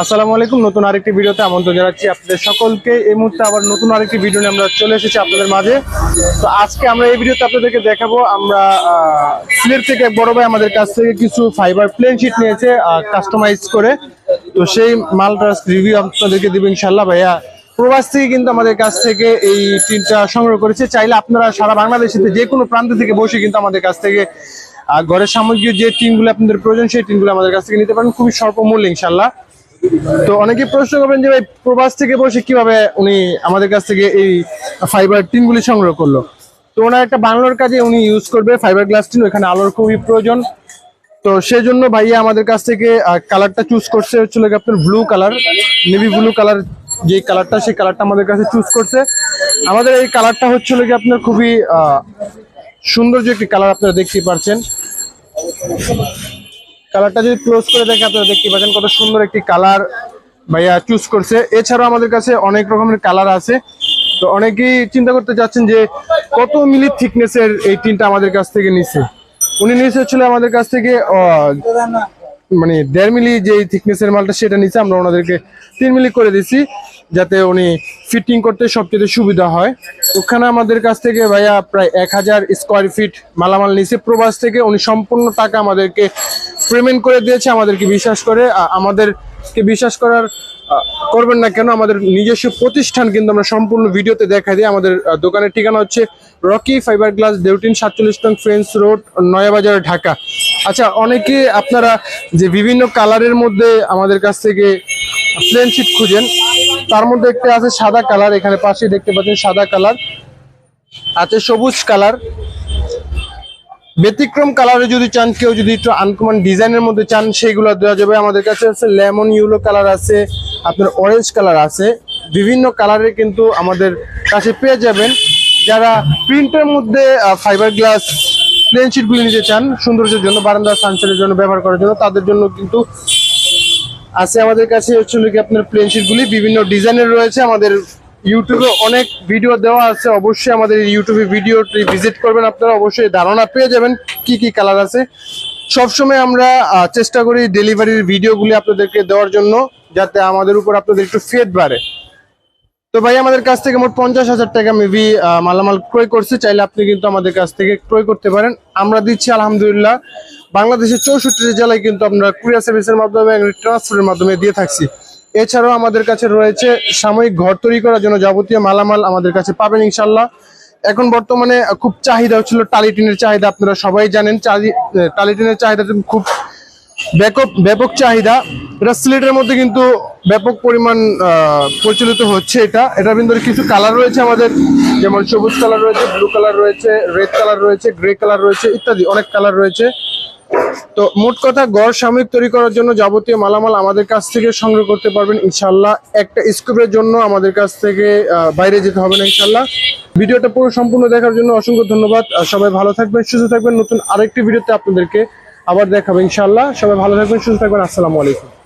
আসসালামু আলাইকুম। নতুন আরেকটি ভিডিওতে আমন্ত্রণ জানাচ্ছি আপনাদের সকলকে। এই মুহূর্তে আবার নতুন আরেকটি ভিডিও নিয়ে আমরা চলে এসেছি আপনাদের মাঝে। তো আজকে আমরা এই ভিডিওতে আপনাদেরকে দেখাবো, আমরা সিলেট থেকে বড় ভাই আমাদের কাছ থেকে কিছু ফাইবার প্লেন শিট নিয়েছে কাস্টমাইজ করে। তো সেই মালটার রিভিউ আপনাদেরকে দিব ইনশাল্লাহ ভাইয়া। প্রবাস থেকে কিন্তু আমাদের কাছ থেকে এই টিনটা সংগ্রহ করেছে। চাইলে আপনারা সারা বাংলাদেশে যে কোনো প্রান্ত থেকে বসে কিন্তু আমাদের কাছ থেকে ঘরের সামগ্রীর যে টিনগুলো আপনাদের প্রয়োজন, সেই টিনগুলো আমাদের কাছ থেকে নিতে পারেন। খুবই স্বল্প মূল্যে ইনশাল্লাহ তো অনেকে প্রশ্ন করবেন যে ভাই প্রবাস থেকে বসে কীভাবে উনি আমাদের কাছ থেকে এই ফাইবার টিনগুলি সংগ্রহ করল? তো ওনার একটা বাংলোর কাজে উনি ইউজ করবে ফাইবার গ্লাস টিন ওখানে আলোর খুবই প্রয়োজন। তো সেই জন্য ভাইয়া আমাদের কাছ থেকে কালারটা চুজ করছে হচ্ছিল আপনার blue colour navy blue colour যে কালারটা সেই কালারটা আমাদের কাছে চুজ করছে। আমাদের এই কালারটা হচ্ছিল কি আপনার খুবই আহ, সৌন্দর্য একটি কালার আপনারা দেখতে পাচ্ছেন কালারটা যদি ক্লোজ করে দেখে আপনারা দেখতে পাচ্ছেন কত সুন্দর একটি কালার ভাইয়া চুজ করছে। এছাড়াও আমাদের কাছে অনেক রকমের কালার আছে। তো অনেকেই চিন্তা করতে চাচ্ছেন যে কত মিলি থিকনেসের এই টিনটা আমাদের কাছ থেকে নিছে উনি নিচে ছিল আমাদের কাছ থেকে মানে দেড় মিলি যে থিকনেসের মালটা সেটা নিচে আমরা ওনাদেরকে তিন মিলি করে দিছি যাতে উনি ফিটিং করতে সবচেয়ে সুবিধা হয়। ওখানে আমাদের কাছ থেকে ভাইয়া প্রায় এক হাজার স্কোয়ার ফিট মালামাল নিচে প্রবাস থেকে উনি সম্পূর্ণ টাকা আমাদেরকে পেমেন্ট করে দিয়েছে, আমাদেরকে বিশ্বাস করে। আমাদেরকে বিশ্বাস করার করবেন না কেন, আমাদের নিজস্ব প্রতিষ্ঠান কিন্তু আমরা সম্পূর্ণ ভিডিওতে দেখা দিই। আমাদের দোকানের ঠিকানা হচ্ছে রকি ফাইবার গ্লাস দেউটিন সাতচল্লিশ টং ফ্রেন্স রোড, নয়াবাজার, ঢাকা। আচ্ছা অনেকে আপনারা যে বিভিন্ন কালারের মধ্যে আমাদের কাছ থেকে শিট খুঁজেন, তার মধ্যে একটা আছে সাদা কালার, এখানে পাশে দেখতে পাচ্ছেন সাদা কালার। আছে সবুজ কালার ব্যতিক্রম কালারে যদি চান, কেউ যদি একটু আনকমন ডিজাইনের মধ্যে চান সেগুলো দেওয়া যাবে। আমাদের কাছে আছে লেমন ইউলো কালার আছে, আপনার অরেঞ্জ কালার আছে। বিভিন্ন কালারে কিন্তু আমাদের কাছে পেয়ে যাবেন। যারা প্রিন্টের মধ্যে ফাইবার গ্লাস প্লেন শিটগুলি নিতে চান, সৌন্দর্যের জন্য, বারান্দা সানসেটের জন্য ব্যবহার করার জন্য, তাদের জন্য কিন্তু আছে আমাদের কাছে হচ্ছে আপনার প্লেন গুলি। বিভিন্ন ডিজাইনের রয়েছে আমাদের ইউটিউবে অনেক ভিডিও দেওয়া আছে, অবশ্যই আমাদের ইউটিউবে ভিডিওটি ভিজিট করবেন আপনারা, অবশ্যই ধারণা পেয়ে যাবেন কি কি কালার আছে। সবসময় আমরা চেষ্টা করি ডেলিভারির ভিডিওগুলি আপনাদেরকে দেওয়ার জন্য, যাতে আমাদের উপর আপনাদের একটু ফেদ বাড়ে। তো ভাই, আমাদের কাছ থেকে মোট পঞ্চাশ হাজার টাকা মেবি মালামাল ক্রয় করছে, চাইলে আপনি কিন্তু আমাদের কাছ থেকে ক্রয় করতে পারেন। আমরা দিচ্ছি আলহামদুলিল্লাহ, বাংলাদেশের চৌষট্টি জেলায় কিন্তু আমরা কুরিয়ার সার্ভিসের মাধ্যমে ট্রান্সফারের মাধ্যমে দিয়ে থাকছি। এছাড়াও আমাদের কাছে রয়েছে সাময়িক ঘর তৈরি করার জন্য যাবতীয় মালামাল আমাদের কাছে পাবেন ইনশাল্লাহ এখন বর্তমানে খুব চাহিদা হচ্ছিল টালিটিনের চাহিদা, আপনারা সবাই জানেন টালিটিনের চাহিদা খুব ব্যাপক ব্যাপক চাহিদা। এটা সিলেটের মধ্যে কিন্তু ব্যাপক পরিমাণ প্রচলিত হচ্ছে এটা। এটার ভিতরে কিছু কালার রয়েছে আমাদের, যেমন সবুজ কালার রয়েছে, ব্লু কালার রয়েছে, রেড কালার রয়েছে, গ্রে কালার রয়েছে ইত্যাদি অনেক কালার রয়েছে। তো মোট কথা গড় সাময়িক তৈরি করার জন্য যাবতীয় মালামাল আমাদের কাছ থেকে সংগ্রহ করতে পারবেন ইনশাল্লাহ একটা স্কুপের জন্য আমাদের কাছ থেকে বাইরে যেতে হবে না ইনশাল্লাহ ভিডিওটা পুরো সম্পূর্ণ দেখার জন্য অসংখ্য ধন্যবাদ। সবাই ভালো থাকবেন, সুস্থ থাকবেন। নতুন আরেকটি ভিডিওতে আপনাদেরকে আবার দেখাবো ইনশাল্লাহ সবাই ভালো থাকবেন, সুস্থ থাকবেন। আসসালামু আলাইকুম।